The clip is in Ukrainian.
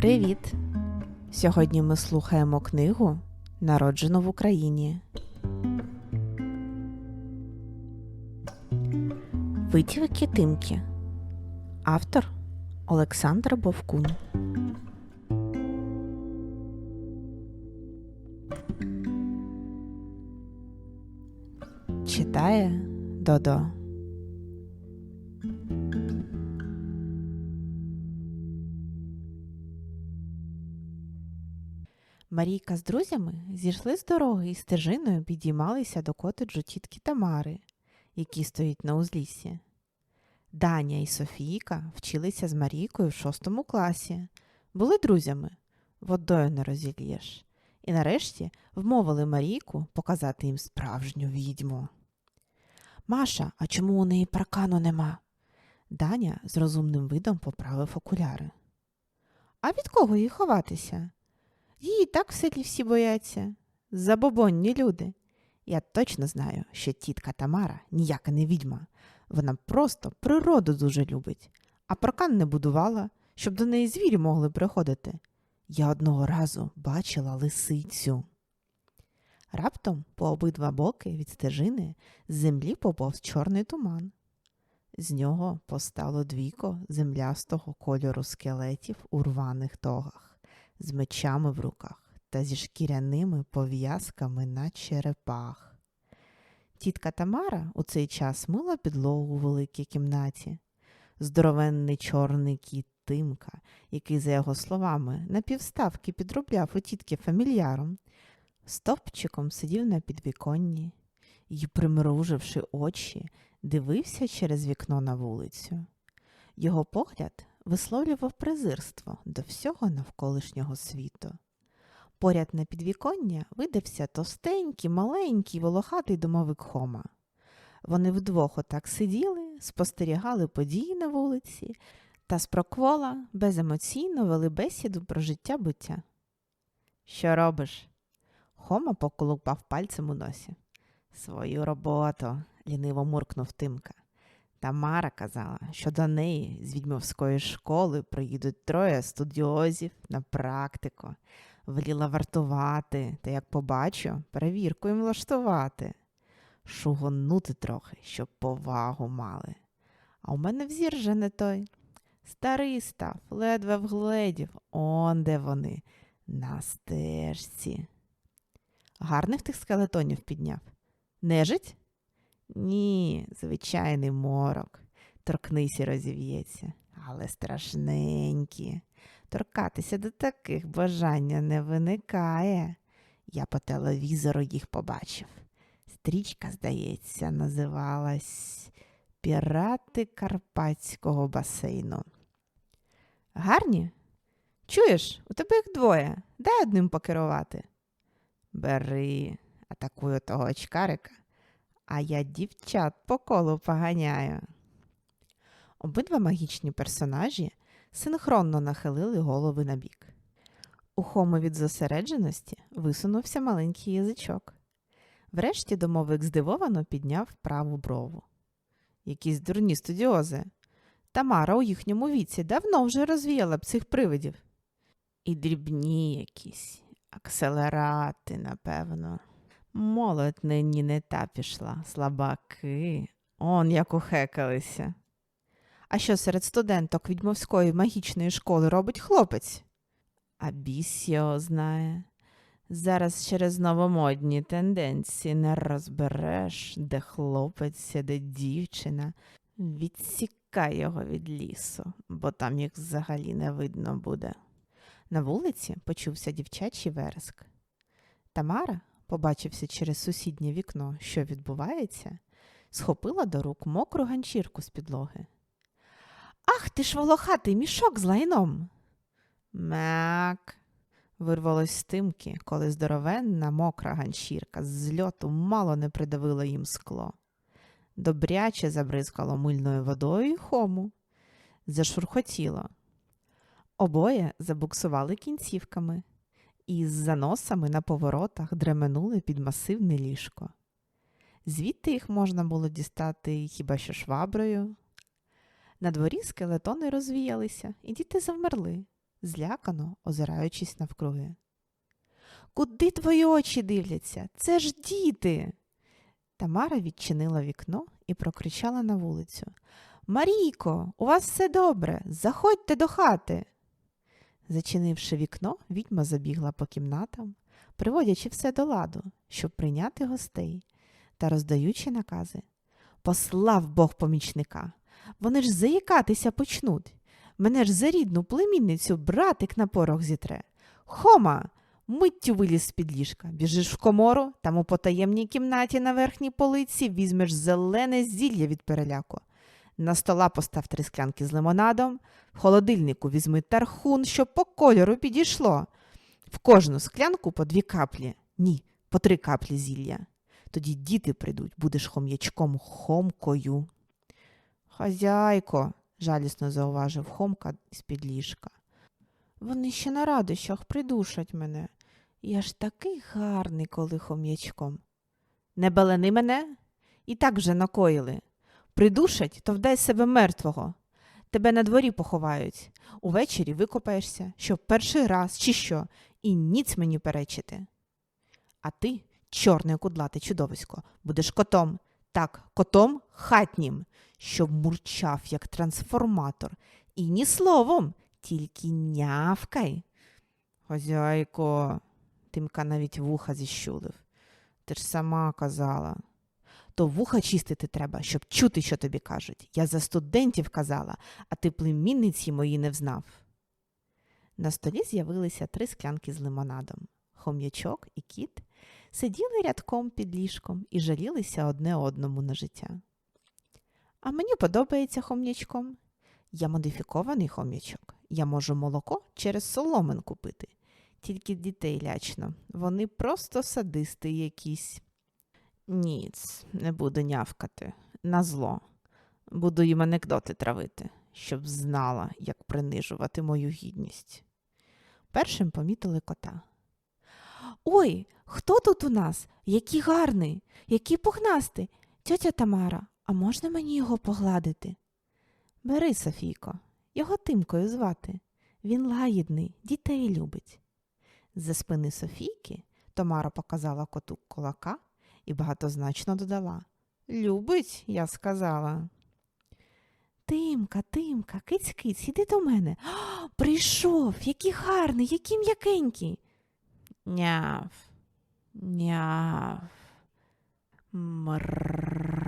Привіт! Сьогодні ми слухаємо книгу Народжено в Україні. Витівки Тимки. Автор Олександр Бовкун. Читає Додо. Марійка з друзями зійшли з дороги і стежиною підіймалися до котеджу тітки Тамари, який стоїть на узліссі. Даня і Софійка вчилися з Марійкою в шостому класі, були друзями, водою не розілєш, і нарешті вмовили Марійку показати їм справжню відьму. Маша, а чому у неї паркану нема? Даня з розумним видом поправив окуляри. А від кого їй ховатися? Її так в селі всі бояться. Забобонні люди. Я точно знаю, що тітка Тамара ніяка не відьма. Вона просто природу дуже любить, а паркан не будувала, щоб до неї звірі могли приходити. Я одного разу бачила лисицю. Раптом по обидва боки від стежини з землі поповз чорний туман. З нього постало двійко землястого кольору скелетів у рваних тогах з мечами в руках та зі шкіряними пов'язками на черепах. Тітка Тамара у цей час мила підлогу у великій кімнаті. Здоровенний чорний кіт Тимка, який, за його словами, на півставки підробляв у тітки фамільяром, стовпчиком сидів на підвіконні і, примруживши очі, дивився через вікно на вулицю. Його погляд висловлював презирство до всього навколишнього світу. Поряд на підвіконня видався товстенький, маленький, волохатий домовик Хома. Вони вдвох отак сиділи, спостерігали події на вулиці та спроквола беземоційно вели бесіду про життя буття. Що робиш? Хома поколупав пальцем у носі. Свою роботу, ліниво муркнув Тимка. Тамара казала, що до неї з відьмовської школи приїдуть троє студіозів на практику, веліла вартувати та, як побачу, перевірку їм влаштувати, шугонути трохи, щоб повагу мали. А у мене взір же не той. Старий став, ледве вгледів, он де вони, на стежці. Гарних тих скелетонів підняв. Нежить? Ні, звичайний морок. Торкнись і розів'ється, але страшненькі. Торкатися до таких бажання не виникає. Я по телевізору їх побачив. Стрічка, здається, називалась Пірати Карпатського басейну. Гарні? Чуєш, у тебе їх двоє. Дай одним покерувати. Бери, атакую того очкарика а я дівчат по колу поганяю. Обидва магічні персонажі синхронно нахилили голови на бік. У Хоми від зосередженості висунувся маленький язичок. Врешті домовик здивовано підняв праву брову. Якісь дурні студіози. Тамара у їхньому віці давно вже розвіяла б цих привидів. І дрібні якісь, акселерати, напевно. Молодь нині не та пішла, слабаки, он як ухекалися. А що серед студенток відьмовської магічної школи робить хлопець? А біс його знає. Зараз через новомодні тенденції не розбереш, де хлопець, де дівчина. Відсікай його від лісу, бо там їх взагалі не видно буде. На вулиці почувся дівчачий вереск. Тамара, побачився через сусіднє вікно, що відбувається, схопила до рук мокру ганчірку з підлоги. Ах ти ж волохатий мішок з лайном. Мек. Вирвалось з тимки, коли здоровенна мокра ганчірка з зльоту мало не придавила їм скло. Добряче забризкало мильною водою й хому, зашурхотіло. Обоє забуксували кінцівками, і з заносами на поворотах дременули під масивне ліжко. Звідти їх можна було дістати хіба що шваброю. На дворі скелетони розвіялися, і діти завмерли, злякано озираючись навкруги. Куди твої очі дивляться? Це ж діти. Тамара відчинила вікно і прокричала на вулицю. Марійко, у вас все добре. Заходьте до хати. Зачинивши вікно, відьма забігла по кімнатам, приводячи все до ладу, щоб прийняти гостей та роздаючи накази. Послав Бог помічника. Вони ж заїкатися почнуть. Мене ж за рідну племінницю братик на порох зітре. Хома! Миттю виліз з-під ліжка, біжиш в комору, там у потаємній кімнаті на верхній полиці візьмеш зелене зілля від переляку. На стола постав три склянки з лимонадом, в холодильнику візьми тархун, щоб по кольору підійшло. В кожну склянку по дві каплі, ні, по три каплі зілля. Тоді діти прийдуть, будеш хом'ячком хомкою. Хазяйко, жалісно зауважив Хомка з-під ліжка. Вони ще на радощах придушать мене. Я ж такий гарний, коли хом'ячком. Не белени мене? І так вже накоїли. Придушать, то вдай себе мертвого. Тебе на дворі поховають. Увечері викопаєшся, що перший раз чи що, і ніц мені перечити. А ти, чорне кудлате чудовисько, будеш котом. Так, котом хатнім, щоб мурчав, як трансформатор. І ні словом, тільки нявкай. Хозяйко, Тимка навіть вуха зіщулив. Ти ж сама казала. То вуха чистити треба, щоб чути, що тобі кажуть. Я за студентів казала, а ти племінниці мої не взнав. На столі з'явилися три склянки з лимонадом. Хом'ячок і кіт сиділи рядком під ліжком і жалілися одне одному на життя. А мені подобається хом'ячком. Я модифікований хом'ячок. Я можу молоко через соломин купити. Тільки дітей лячно. Вони просто садисти якісь. Ніц, не буду нявкати. Назло. Буду їм анекдоти травити, щоб знала, як принижувати мою гідність. Першим помітили кота. Ой, хто тут у нас? Який гарний, який пухнастий. Тьотя Тамара, а можна мені його погладити? Бери, Софійко, його Тимкою звати. Він лагідний, дітей любить. З-за спини Софійки Тамара показала коту кулака і багатозначно додала. Любить, я сказала. Тимка, Тимка, киць киць, іди до мене. О, Прийшов, який гарний, який м'якенький. Няв, няв, мрррр.